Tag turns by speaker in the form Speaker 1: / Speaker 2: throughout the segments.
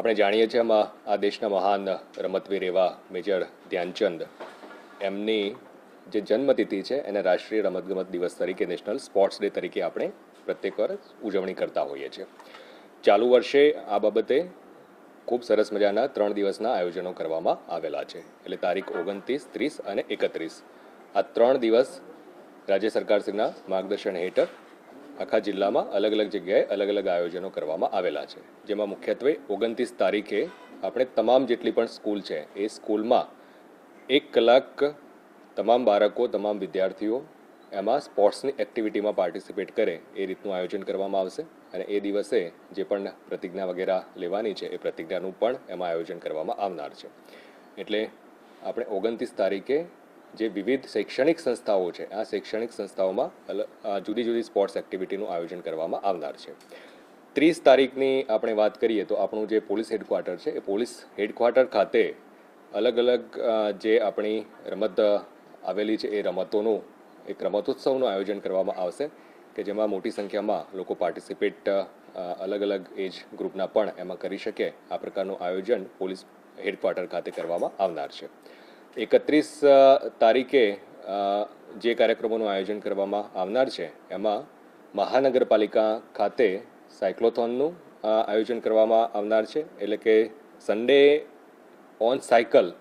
Speaker 1: આપણે જાણીએ છીએ આમાં આ દેશના મહાન રમતવીર એવા મેજર ધ્યાનચંદ. એમની જે જન્મતિથિ છે, એને રાષ્ટ્રીય રમતગમત દિવસ તરીકે, નેશનલ સ્પોર્ટ્સ ડે તરીકે આપણે પ્રત્યેક વર્ષ ઉજવણી કરતા હોઈએ છીએ. ચાલુ વર્ષે આ બાબતે ખૂબ સરસ મજાના ત્રણ દિવસના આયોજનો કરવામાં આવેલા છે. એટલે તારીખ ઓગણત્રીસ, ત્રીસ અને એકત્રીસ. આ ત્રણ દિવસ રાજ્ય સરકારશ્રીના માર્ગદર્શન હેઠળ આખા જિલ્લામાં અલગ અલગ જગ્યાએ અલગ અલગ આયોજનો કરવામાં આવેલા છે. જેમાં મુખ્યત્વે ઓગણત્રીસ તારીખે આપણે તમામ જેટલી પણ સ્કૂલ છે, એ સ્કૂલમાં એક કલાક તમામ બાળકો, તમામ વિદ્યાર્થીઓ એમાં સ્પોર્ટ્સની એક્ટિવિટીમાં પાર્ટિસિપેટ કરે એ રીતનું આયોજન કરવામાં આવશે અને એ દિવસે જે પણ પ્રતિજ્ઞા વગેરે લેવાની છે એ પ્રતિજ્ઞાનું પણ એમાં આયોજન કરવામાં આવનાર છે. એટલે આપણે ઓગણત્રીસ તારીખે જે વિવિધ શૈક્ષણિક સંસ્થાઓ છે, આ શૈક્ષણિક સંસ્થાઓમાં જુદી જુદી સ્પોર્ટ્સ એક્ટિવિટીનું આયોજન કરવામાં આવનાર છે. ત્રીસ તારીખની આપણે વાત કરીએ તો આપણું જે પોલીસ હેડક્વાર્ટર છે, એ પોલીસ હેડક્વાર્ટર ખાતે અલગ અલગ જે આપણી રમત આવેલી છે, એ રમતોનું, એક રમતોત્સવનું આયોજન કરવામાં આવશે કે જેમાં મોટી સંખ્યામાં લોકો પાર્ટિસિપેટ અલગ અલગ એજ ગ્રુપના પણ એમાં કરી શકે આ પ્રકારનું આયોજન પોલીસ હેડક્વાર્ટર ખાતે કરવામાં આવનાર છે. એકત્રીસ તારીખે જે કાર્યક્રમોનું આયોજન કરવામાં આવનાર છે, એમાં મહાનગરપાલિકા ખાતે સાયક્લોથોનનું આયોજન કરવામાં આવનાર છે, એટલે કે સન્ડે ઓન સાયકલ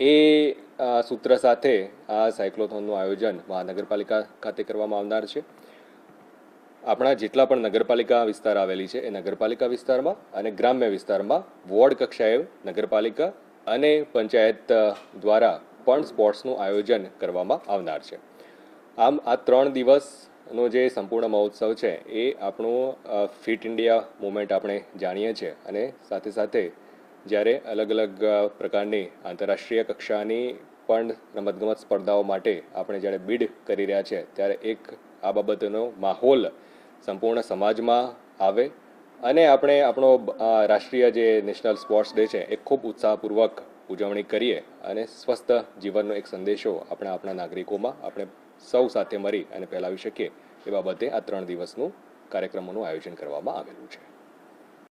Speaker 1: એ સૂત્ર સાથે આ સાયક્લોથોનનું આયોજન મહાનગરપાલિકા ખાતે કરવામાં આવનાર છે. આપણા જેટલા પણ નગરપાલિકા વિસ્તાર આવેલી છે એ નગરપાલિકા વિસ્તારમાં અને ગ્રામ્ય વિસ્તારમાં વોર્ડ કક્ષાએ નગરપાલિકા અને પંચાયત દ્વારા પણ સ્પોર્ટ્સનું આયોજન કરવામાં આવનાર છે. આમ, આ ત્રણ દિવસનો જે સંપૂર્ણ મહોત્સવ છે, એ આપણું ફિટ ઇન્ડિયા મુવમેન્ટ આપણે જાણીએ છીએ અને સાથે સાથે જ્યારે અલગ અલગ પ્રકારની આંતરરાષ્ટ્રીય કક્ષાની પણ રમતગમત સ્પર્ધાઓ માટે આપણે જ્યારે બીડ કરી રહ્યા છે ત્યારે એક આ બાબતનો માહોલ સંપૂર્ણ સમાજમાં આવે અને આપણે આપણો રાષ્ટ્રીય જે નેશનલ સ્પોર્ટ્સ ડે છે, એ ખૂબ ઉત્સાહપૂર્વક ઉજવણી કરીએ અને સ્વસ્થ જીવનનો એક સંદેશો આપણે આપણા નાગરિકોમાં આપણે સૌ સાથે મળી અને ફેલાવી શકીએ એ બાબતે આ ત્રણ દિવસનું કાર્યક્રમોનું આયોજન કરવામાં આવેલું છે.